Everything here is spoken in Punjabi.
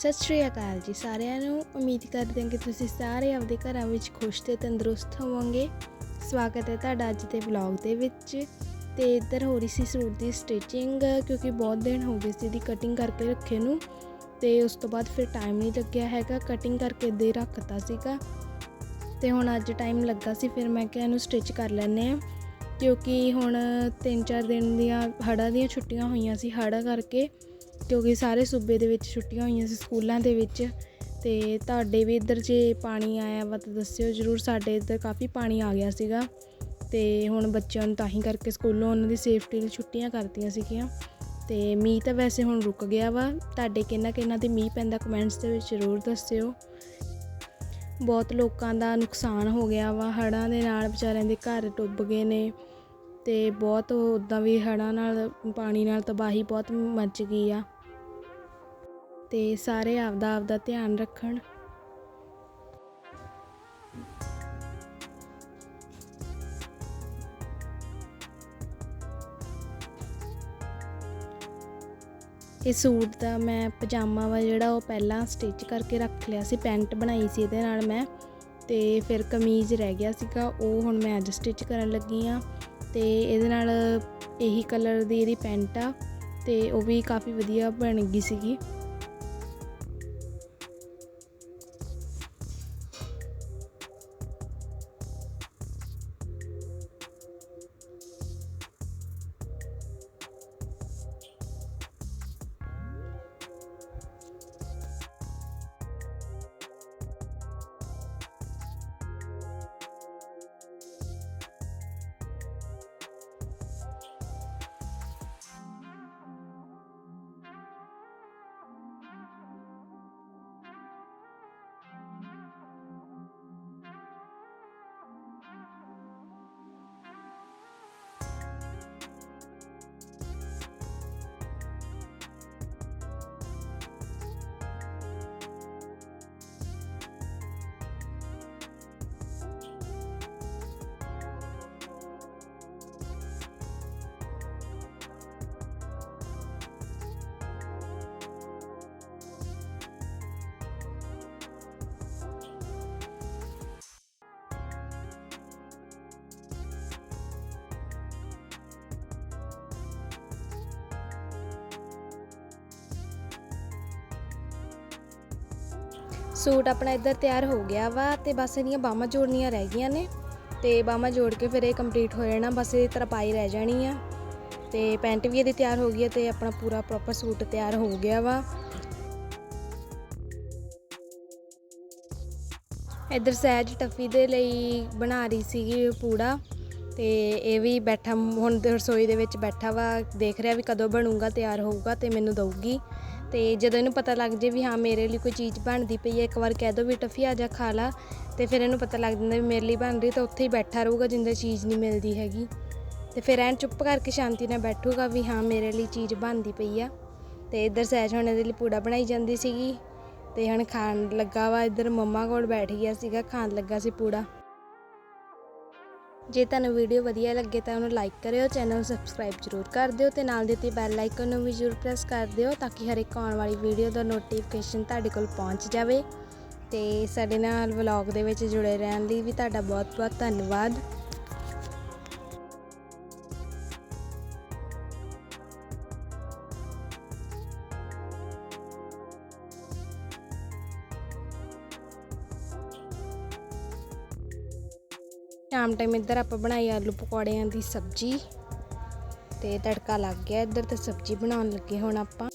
ਸਤਿ ਸ਼੍ਰੀ ਅਕਾਲ ਜੀ ਸਾਰਿਆਂ ਨੂੰ। ਉਮੀਦ ਕਰਦੇ ਹਾਂ ਕਿ ਤੁਸੀਂ ਸਾਰੇ ਆਪਦੇ ਘਰਾਂ ਵਿੱਚ ਖੁਸ਼ ਤੇ ਤੰਦਰੁਸਤ ਹੋਵੋਗੇ। ਸਵਾਗਤ ਹੈ ਤੁਹਾਡਾ ਅੱਜ ਦੇ ਵਲੌਗ ਦੇ ਵਿੱਚ। ਤੇ ਇੱਧਰ ਹੋ ਰਹੀ ਸੀ ਸੂਟ ਦੀ ਸਟਿਚਿੰਗ ਕਿਉਂਕਿ ਬਹੁਤ ਦਿਨ ਹੋ ਗਏ ਸੀ ਦੀ ਕਟਿੰਗ ਕਰਕੇ ਰੱਖੇ ਨੂੰ। ਤੇ ਉਸ ਤੋਂ ਬਾਅਦ ਫਿਰ ਟਾਈਮ ਨਹੀਂ ਲੱਗਿਆ ਹੈਗਾ ਕਟਿੰਗ ਕਰਕੇ ਦੇ ਰੱਖਤਾ ਸੀਗਾ। ਤੇ ਹੁਣ ਅੱਜ ਟਾਈਮ ਲੱਗਾ ਸੀ, ਫਿਰ ਮੈਂ ਕਿਹਾ ਇਹਨੂੰ ਸਟਿਚ ਕਰ ਲੈਂਦੇ ਆ ਕਿਉਂਕਿ ਹੁਣ 3-4 ਦਿਨ ਦੀਆਂ ਹੜ੍ਹਾਂ ਦੀਆਂ ਛੁੱਟੀਆਂ ਹੋਈਆਂ ਸੀ ਹੜ੍ਹਾਂ ਕਰਕੇ। ਕਿਉਂਕਿ ਸਾਰੇ ਸੂਬੇ ਦੇ ਵਿੱਚ ਛੁੱਟੀਆਂ ਹੋਈਆਂ ਸੀ ਸਕੂਲਾਂ ਦੇ ਵਿੱਚ। ਅਤੇ ਤੁਹਾਡੇ ਵੀ ਇੱਧਰ ਜੇ ਪਾਣੀ ਆਇਆ ਵਾ ਤਾਂ ਦੱਸਿਓ ਜਰੂਰ, ਸਾਡੇ ਇੱਧਰ ਕਾਫੀ ਪਾਣੀ ਆ ਗਿਆ ਸੀਗਾ। ਅਤੇ ਹੁਣ ਬੱਚਿਆਂ ਨੂੰ ਤਾਂ ਹੀ ਕਰਕੇ ਸਕੂਲੋਂ ਉਹਨਾਂ ਦੀ ਸੇਫਟੀ ਲਈ ਛੁੱਟੀਆਂ ਕਰਤੀਆਂ ਸੀਗੀਆਂ। ਅਤੇ ਮੀਂਹ ਤਾਂ ਵੈਸੇ ਹੁਣ ਰੁਕ ਗਿਆ ਵਾ। ਤੁਹਾਡੇ ਕਿੰਨਾ ਕਿੰਨਾ ਤੇ ਮੀਂਹ ਪੈਂਦਾ ਕਮੈਂਟਸ ਦੇ ਵਿੱਚ ਜ਼ਰੂਰ ਦੱਸਿਓ। ਬਹੁਤ ਲੋਕਾਂ ਦਾ ਨੁਕਸਾਨ ਹੋ ਗਿਆ ਵਾ। ਹੜ੍ਹਾਂ ਦੇ ਨਾਲ ਵਿਚਾਰਿਆਂ ਦੇ ਘਰ ਡੁੱਬ ਗਏ ਨੇ। ਤੇ ਬਹੁਤ ਉਦਾਂ ਵੀ ਹੜ੍ਹਾਂ ਨਾਲ, ਪਾਣੀ ਨਾਲ ਤਬਾਹੀ ਬਹੁਤ ਮੱਚ ਗਈ ਆ। ਤੇ ਸਾਰੇ ਆਪਦਾ ਆਪਦਾ ਧਿਆਨ ਰੱਖਣ। ਇਹ ਸੂਟ ਦਾ ਮੈਂ ਪਜਾਮਾ ਵਾ ਜਿਹੜਾ ਉਹ ਪਹਿਲਾਂ ਸਟਿਚ ਕਰਕੇ ਰੱਖ ਲਿਆ ਸੀ, ਪੈਂਟ ਬਣਾਈ ਸੀ ਇਹਦੇ ਨਾਲ ਮੈਂ। ਤੇ ਫਿਰ ਕਮੀਜ਼ ਰਹਿ ਗਿਆ ਸੀਗਾ, ਉਹ ਹੁਣ ਮੈਂ ਅੱਜ ਸਟਿਚ ਕਰਨ ਲੱਗੀ ਆ। ਤੇ ਇਹਦੇ ਨਾਲ ਇਹੀ ਕਲਰ ਦੀ ਇਹਦੀ ਪੈਂਟ ਆ, ਤੇ ਉਹ ਵੀ ਕਾਫੀ ਵਧੀਆ ਬਣ ਗਈ ਸੀਗੀ। ਸੂਟ ਆਪਣਾ ਇੱਧਰ ਤਿਆਰ ਹੋ ਗਿਆ ਵਾ ਤੇ ਬਸ ਇਹਦੀਆਂ ਬਾਹਾਂ ਜੋੜਨੀਆਂ ਰਹਿ ਗਈਆਂ ਨੇ ਤੇ ਬਾਹਾਂ ਜੋੜ ਕੇ ਫਿਰ ਇਹ ਕੰਪਲੀਟ ਹੋ ਜਾਣਾ, ਬਸ ਇਹ ਤਰਪਾਈ ਰਹਿ ਜਾਣੀ ਆ। ਤੇ ਪੈਂਟ ਵੀ ਇਹਦੀ ਤਿਆਰ ਹੋ ਗਈ ਹੈ ਤੇ ਆਪਣਾ ਪੂਰਾ ਪ੍ਰੋਪਰ ਸੂਟ ਤਿਆਰ ਹੋ ਗਿਆ ਵਾ। ਇੱਧਰ ਸਹਿਜ ਟੱਫੀ ਦੇ ਲਈ ਬਣਾ ਰਹੀ ਸੀਗੀ ਪੂੜਾ ਤੇ ਇਹ ਵੀ ਬੈਠਾ, ਹੁਣ ਰਸੋਈ ਦੇ ਵਿੱਚ ਬੈਠਾ ਵਾ, ਦੇਖ ਰਿਹਾ ਵੀ ਕਦੋਂ ਬਣੂਗਾ, ਤਿਆਰ ਹੋਊਗਾ ਤੇ ਮੈਨੂੰ ਦਊਗੀ। ਤੇ ਜਦੋਂ ਇਹਨੂੰ ਪਤਾ ਲੱਗ ਜੇ ਵੀ ਹਾਂ ਮੇਰੇ ਲਈ ਕੋਈ ਚੀਜ਼ ਬਣਦੀ ਪਈ ਹੈ, ਇੱਕ ਵਾਰ ਕਹਿ ਦੋ ਵੀ ਟਫੀ ਆ ਜਾ ਖਾ ਲਾ, ਤੇ ਫਿਰ ਇਹਨੂੰ ਪਤਾ ਲੱਗ ਜਾਂਦਾ ਵੀ ਮੇਰੇ ਲਈ ਬਣ ਰਹੀ, ਤਾਂ ਉੱਥੇ ਹੀ ਬੈਠਾ ਰਹੂਗਾ ਜਿੰਦੇ ਚੀਜ਼ ਨਹੀਂ ਮਿਲਦੀ ਹੈਗੀ। ਤੇ ਫਿਰ ਐਨ ਚੁੱਪ ਕਰਕੇ ਸ਼ਾਂਤੀ ਨਾਲ ਬੈਠੂਗਾ ਵੀ ਹਾਂ ਮੇਰੇ ਲਈ ਚੀਜ਼ ਬਣਦੀ ਪਈ ਆ। ਤੇ ਇੱਧਰ ਸਹਿਜ ਹੁਣ ਇਹਦੇ ਲਈ ਪੂੜਾ ਬਣਾਈ ਜਾਂਦੀ ਸੀਗੀ, ਤੇ ਹੁਣ ਖਾਣ ਲੱਗਾ ਵਾ, ਇੱਧਰ ਮੰਮਾ ਕੋਲ ਬੈਠ ਗਿਆ ਸੀਗਾ, ਖਾਣ ਲੱਗਾ ਸੀ ਪੂੜਾ। ਜੇ ਤੁਹਾਨੂੰ ਵੀਡੀਓ ਵਧੀਆ ਲੱਗੇ ਤਾਂ ਉਹਨੂੰ ਲਾਈਕ ਕਰਿਓ, ਚੈਨਲ ਨੂੰ ਸਬਸਕ੍ਰਾਈਬ ਜ਼ਰੂਰ ਕਰ ਦਿਓ ਤੇ ਨਾਲ ਦਿੱਤੀ ਬੈਲ ਆਈਕਨ ਨੂੰ ਵੀ ਜ਼ਰੂਰ ਪ੍ਰੈਸ ਕਰ ਦਿਓ ਤਾਂ ਕਿ ਹਰ ਇੱਕ ਆਉਣ ਵਾਲੀ ਵੀਡੀਓ ਦਾ ਨੋਟੀਫਿਕੇਸ਼ਨ ਤੁਹਾਡੇ ਕੋਲ ਪਹੁੰਚ ਜਾਵੇ। ਤੇ ਸਾਡੇ ਨਾਲ ਵਲੌਗ ਦੇ ਵਿੱਚ ਜੁੜੇ ਰਹਿਣ ਲਈ ਵੀ ਤੁਹਾਡਾ ਬਹੁਤ-ਬਹੁਤ ਧੰਨਵਾਦ। ਸ਼ਾਮ ਟਾਈਮ ਇੱਧਰ ਆਪਾਂ ਬਣਾਈ ਆਲੂ ਪਕੌੜਿਆਂ ਦੀ ਸਬਜ਼ੀ ਤੇ ਤੜਕਾ ਲੱਗ ਗਿਆ। ਇੱਧਰ ਤੇ ਸਬਜ਼ੀ ਬਣਾਉਣ ਲੱਗੇ ਹੁਣ ਆਪਾਂ।